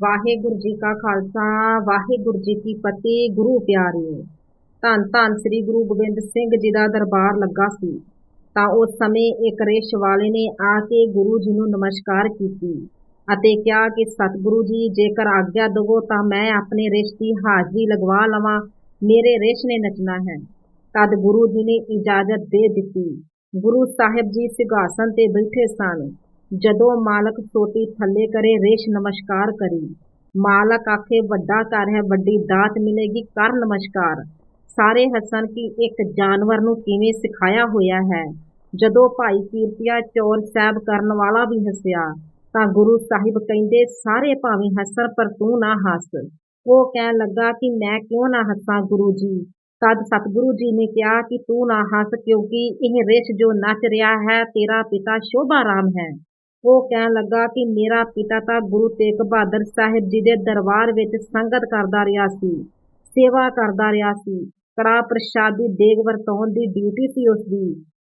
ਵਾਹਿਗੁਰੂ ਜੀ ਕਾ ਖਾਲਸਾ, ਵਾਹਿਗੁਰੂ ਜੀ ਕੀ ਫਤਿਹ, ਗੁਰੂ ਪਿਆਰਿਓ। ਧੰਨ ਧੰਨ ਸ੍ਰੀ ਗੁਰੂ ਗੋਬਿੰਦ ਸਿੰਘ ਜੀ ਦਾ ਦਰਬਾਰ ਲੱਗਾ ਸੀ। ਤਾਂ ਉਸ ਸਮੇਂ ਇੱਕ ਰਿਸ਼ ਵਾਲੇ ਨੇ ਆ ਕੇ ਗੁਰੂ ਜੀ ਨੂੰ ਨਮਸਕਾਰ ਕੀਤੀ ਅਤੇ ਕਿਹਾ ਕਿ, ਸਤਿਗੁਰੂ ਜੀ, ਜੇਕਰ ਆਗਿਆ ਦਵੋ ਤਾਂ ਮੈਂ ਆਪਣੇ ਰਿਸ਼ ਦੀ ਹਾਜ਼ਰੀ ਲਗਵਾ ਲਵਾਂ। ਮੇਰੇ ਰਿਸ਼ ਨੇ ਨੱਚਣਾ ਹੈ। ਤਦ ਗੁਰੂ ਜੀ ਨੇ ਇਜਾਜ਼ਤ ਦੇ ਦਿੱਤੀ। ਗੁਰੂ ਸਾਹਿਬ ਜੀ ਸਿੰਘਾਸਨ ਤੇ ਬੈਠੇ ਸਨ। ਜਦੋਂ ਮਾਲਕ ਸੋਟੀ ਥੱਲੇ ਕਰੇ, ਰਿਸ਼ ਨਮਸਕਾਰ ਕਰੀ। ਮਾਲਕ ਆਖੇ, ਵੱਡਾ ਘਰ ਹੈ, ਵੱਡੀ ਦਾਤ ਮਿਲੇਗੀ, ਕਰ ਨਮਸਕਾਰ। ਸਾਰੇ ਹੱਸਣ ਕਿ ਇੱਕ ਜਾਨਵਰ ਨੂੰ ਕਿਵੇਂ ਸਿਖਾਇਆ ਹੋਇਆ ਹੈ। ਜਦੋਂ ਭਾਈ ਕੀਰਤੀਆ ਚੌਰ ਸਾਹਿਬ ਕਰਨ ਵਾਲਾ ਵੀ ਹੱਸਿਆ, ਤਾਂ ਗੁਰੂ ਸਾਹਿਬ ਕਹਿੰਦੇ, ਸਾਰੇ ਭਾਵੇਂ ਹੱਸਣ, ਪਰ ਤੂੰ ਨਾ ਹੱਸ। ਉਹ ਕਹਿਣ ਲੱਗਾ ਕਿ ਮੈਂ ਕਿਉਂ ਨਾ ਹੱਸਾਂ ਗੁਰੂ ਜੀ? ਤਦ ਸਤਿਗੁਰੂ ਜੀ ਨੇ ਕਿਹਾ ਕਿ ਤੂੰ ਨਾ ਹੱਸ, ਕਿਉਂਕਿ ਇਹ ਰਿਸ਼ ਜੋ ਨੱਚ ਰਿਹਾ ਹੈ, ਤੇਰਾ ਪਿਤਾ ਸ਼ੋਭਾ ਰਾਮ ਹੈ। ਉਹ ਕਹਿਣ ਲੱਗਾ ਕਿ ਮੇਰਾ ਪਿਤਾ ਤਾਂ ਗੁਰੂ ਤੇਗ ਬਹਾਦਰ ਸਾਹਿਬ ਜੀ ਦੇ ਦਰਬਾਰ ਵਿੱਚ ਸੰਗਤ ਕਰਦਾ ਰਿਹਾ ਸੀ, ਸੇਵਾ ਕਰਦਾ ਰਿਹਾ ਸੀ, ਕੜਾ ਪ੍ਰਸ਼ਾਦੀ ਦੇਗ ਵਰਤਾਉਣ ਦੀ ਡਿਊਟੀ ਸੀ ਉਸ ਦੀ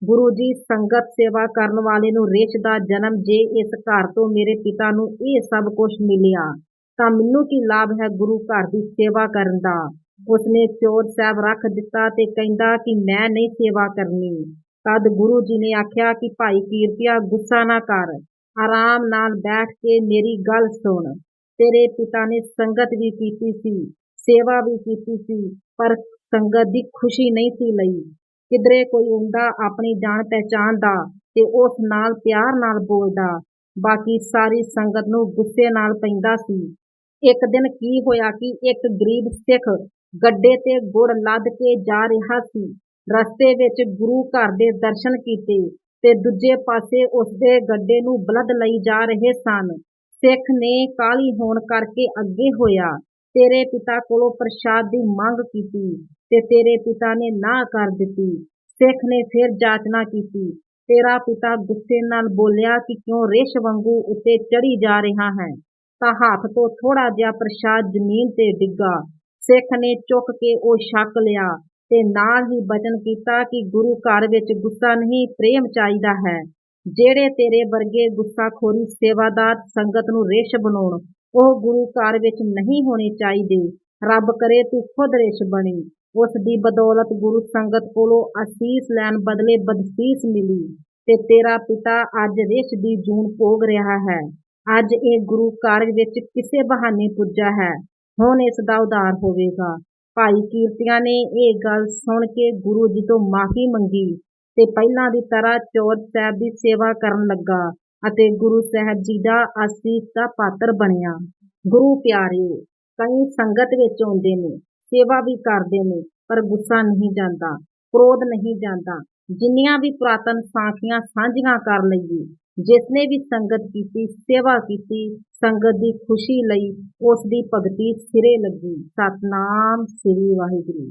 ਗੁਰੂ ਜੀ ਸੰਗਤ ਸੇਵਾ ਕਰਨ ਵਾਲੇ ਨੂੰ ਰਿਛ ਦਾ ਜਨਮ ਜੇ ਇਸ ਘਰ ਤੋਂ ਮੇਰੇ ਪਿਤਾ ਨੂੰ ਇਹ ਸਭ ਕੁਝ ਮਿਲਿਆ, ਤਾਂ ਮੈਨੂੰ ਕੀ ਲਾਭ ਹੈ ਗੁਰੂ ਘਰ ਦੀ ਸੇਵਾ ਕਰਨ ਦਾ? ਉਸਨੇ ਚੋਰ ਸਾਹਿਬ ਰੱਖ ਦਿੱਤਾ ਤੇ ਕਹਿੰਦਾ ਕਿ ਮੈਂ ਨਹੀਂ ਸੇਵਾ ਕਰਨੀ। ਤਦ ਗੁਰੂ ਜੀ ਨੇ ਆਖਿਆ ਕਿ ਭਾਈ ਕੀਰਤੀਆ, ਗੁੱਸਾ ਨਾ ਕਰ। ਆਰਾਮ ਨਾਲ ਬੈਠ ਕੇ ਮੇਰੀ ਗੱਲ ਸੁਣ। ਤੇਰੇ ਪਿਤਾ ਨੇ ਸੰਗਤ ਵੀ ਕੀਤੀ ਸੀ, ਸੇਵਾ ਵੀ ਕੀਤੀ ਸੀ, ਪਰ ਸੰਗਤ ਦੀ ਖੁਸ਼ੀ ਨਹੀਂ ਸੀ ਲਈ। ਕਿਧਰੇ ਕੋਈ ਹੁੰਦਾ ਆਪਣੀ ਜਾਣ ਪਹਿਚਾਨ ਦਾ ਤੇ ਉਸ ਨਾਲ ਪਿਆਰ ਨਾਲ ਬੋਲਦਾ, ਬਾਕੀ ਸਾਰੀ ਸੰਗਤ ਨੂੰ ਗੁੱਸੇ ਨਾਲ ਪੈਂਦਾ ਸੀ। ਇੱਕ ਦਿਨ ਕੀ ਹੋਇਆ ਕਿ ਇੱਕ ਗਰੀਬ ਸਿੱਖ ਗੱਡੇ ਤੇ ਗੁੜ ਲੱਦ ਕੇ ਜਾ ਰਿਹਾ ਸੀ। ਰਸਤੇ ਵਿੱਚ ਗੁਰੂ ਘਰ ਦੇ ਦਰਸ਼ਨ ਕੀਤੇ। ਤੇ ਦੂਜੇ ਪਾਸੇ ਉਸਦੇ ਗੱਡੇ ਨੂੰ ਬਲਦ ਲਈ ਜਾ ਰਹੇ ਸਨ। ਸਿੱਖ ਨੇ ਕਾਹਲੀ ਹੋਣ ਕਰਕੇ ਅੱਗੇ ਹੋਇਆ। ਤੇਰੇ ਪਿਤਾ ਕੋਲੋਂ ਪ੍ਰਸ਼ਾਦ ਦੀ ਮੰਗ ਕੀਤੀ ਤੇ ਤੇਰੇ ਪਿਤਾ ਨੇ ਨਾ ਕਰ ਦਿੱਤੀ। ਸਿੱਖ ਨੇ ਫਿਰ ਜਾਚਨਾ ਕੀਤੀ। ਤੇਰਾ ਪਿਤਾ ਗੁੱਸੇ ਨਾਲ ਬੋਲਿਆ ਕਿ ਕਿਉਂ ਰੇਸ਼ ਵਾਂਗੂ ਉੱਤੇ ਚੜ੍ਹੀ ਜਾ ਰਿਹਾ ਹੈ? ਤਾਂ ਹੱਥ ਤੋਂ ਥੋੜਾ ਜਿਹਾ ਪ੍ਰਸ਼ਾਦ ਜ਼ਮੀਨ ਤੇ ਡਿੱਗਾ। ਸਿੱਖ ਨੇ ਚੁੱਕ ਕੇ ਉਹ ਛਕ ਲਿਆ। ਤੇ ਨਾਲ ਹੀ ਬਚਨ ਕੀਤਾ ਕਿ ਗੁਰੂ ਘਰ ਵਿੱਚ ਗੁੱਸਾ ਨਹੀਂ, ਪ੍ਰੇਮ ਚਾਹੀਦਾ ਹੈ। ਜਿਹੜੇ ਤੇਰੇ ਵਰਗੇ ਗੁੱਸਾਖੋਰੀ ਸੇਵਾਦਾਰ ਸੰਗਤ ਨੂੰ ਰਿਸ਼ ਬਣਾਉਣ, ਉਹ ਗੁਰੂ ਘਰ ਵਿੱਚ ਨਹੀਂ ਹੋਣੇ ਚਾਹੀਦੇ। ਰੱਬ ਕਰੇ ਤੂੰ ਖੁਦ ਰਿਸ਼ ਬਣੀ। ਉਸ ਦੀ ਬਦੌਲਤ ਗੁਰੂ ਸੰਗਤ ਕੋਲੋਂ ਅਸੀਸ ਲੈਣ ਬਦਲੇ ਬਦਸੀਸ ਮਿਲੀ ਤੇ ਤੇਰਾ ਪਿਤਾ ਅੱਜ ਰਿਸ਼ ਦੀ ਜੂਨ ਭੋਗ ਰਿਹਾ ਹੈ। ਅੱਜ ਇਹ ਗੁਰੂ ਘਰ ਵਿੱਚ ਕਿਸੇ ਬਹਾਨੇ ਪੁੱਜਾ ਹੈ। ਹੁਣ ਇਸ ਦਾ ਉਧਾਰ ਹੋਵੇਗਾ। ਭਾਈ ਕੀਰਤੀਆਂ ਨੇ ਇਹ ਗੱਲ ਸੁਣ ਕੇ ਗੁਰੂ ਜੀ ਤੋਂ ਮਾਫੀ ਮੰਗੀ ਤੇ ਪਹਿਲਾਂ ਦੀ ਤਰ੍ਹਾਂ ਚੌਰ ਸਾਹਿਬ ਦੀ ਸੇਵਾ ਕਰਨ ਲੱਗਾ ਅਤੇ ਗੁਰੂ ਸਾਹਿਬ ਜੀ ਦਾ ਆਸੀਸ ਦਾ ਪਾਤਰ ਬਣਿਆ। ਗੁਰੂ ਪਿਆਰੇ, ਕਈ ਸੰਗਤ ਵਿੱਚ ਆਉਂਦੇ ਨੇ, ਸੇਵਾ ਵੀ ਕਰਦੇ ਨੇ, ਪਰ ਗੁੱਸਾ ਨਹੀਂ ਜਾਂਦਾ, ਕ੍ਰੋਧ ਨਹੀਂ ਜਾਂਦਾ। ਜਿੰਨੀਆਂ ਵੀ ਪੁਰਾਤਨ ਸਾਖੀਆਂ ਸਾਂਝੀਆਂ ਕਰ ਲਈਏ ਜਿਸਨੇ ਵੀ ਸੰਗਤ ਕੀਤੀ, ਸੇਵਾ ਕੀਤੀ, ਸੰਗਤ ਦੀ ਖੁਸ਼ੀ ਲਈ ਉਸ ਦੀ ਭਗਤੀ ਸਿਰੇ ਲੱਗੀ। ਸਤਨਾਮ ਸ੍ਰੀ ਵਾਹਿਗੁਰੂ।